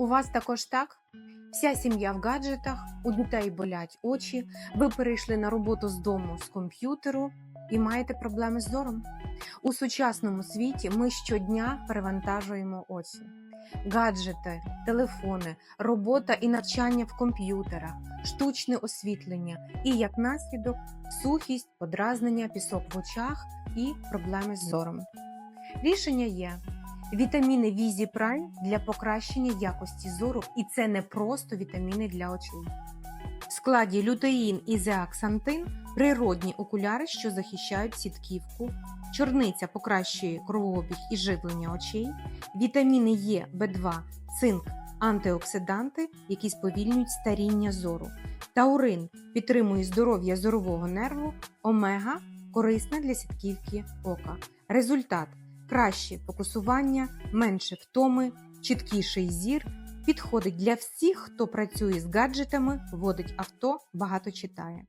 У вас також так? Вся сім'я в гаджетах, у дітей болять очі, ви перейшли на роботу з дому з комп'ютеру і маєте проблеми з зором. У сучасному світі ми щодня перевантажуємо очі. Гаджети, телефони, робота і навчання в комп'ютерах, штучне освітлення і, як наслідок, сухість, подразнення, пісок в очах і проблеми з зором. Рішення є. Вітаміни Візі Прайм для покращення якості зору, і це не просто вітаміни для очей. В складі лютеїн і зеаксантин природні окуляри, що захищають сітківку, чорниця покращує кровообіг і живлення очей, вітаміни Е, В2, цинк, антиоксиданти, які сповільнюють старіння зору, таурин підтримує здоров'я зорового нерву, омега корисна для сітківки ока. Результат краще фокусування, менше втоми, чіткіший зір. Підходить для всіх, хто працює з гаджетами, водить авто, багато читає.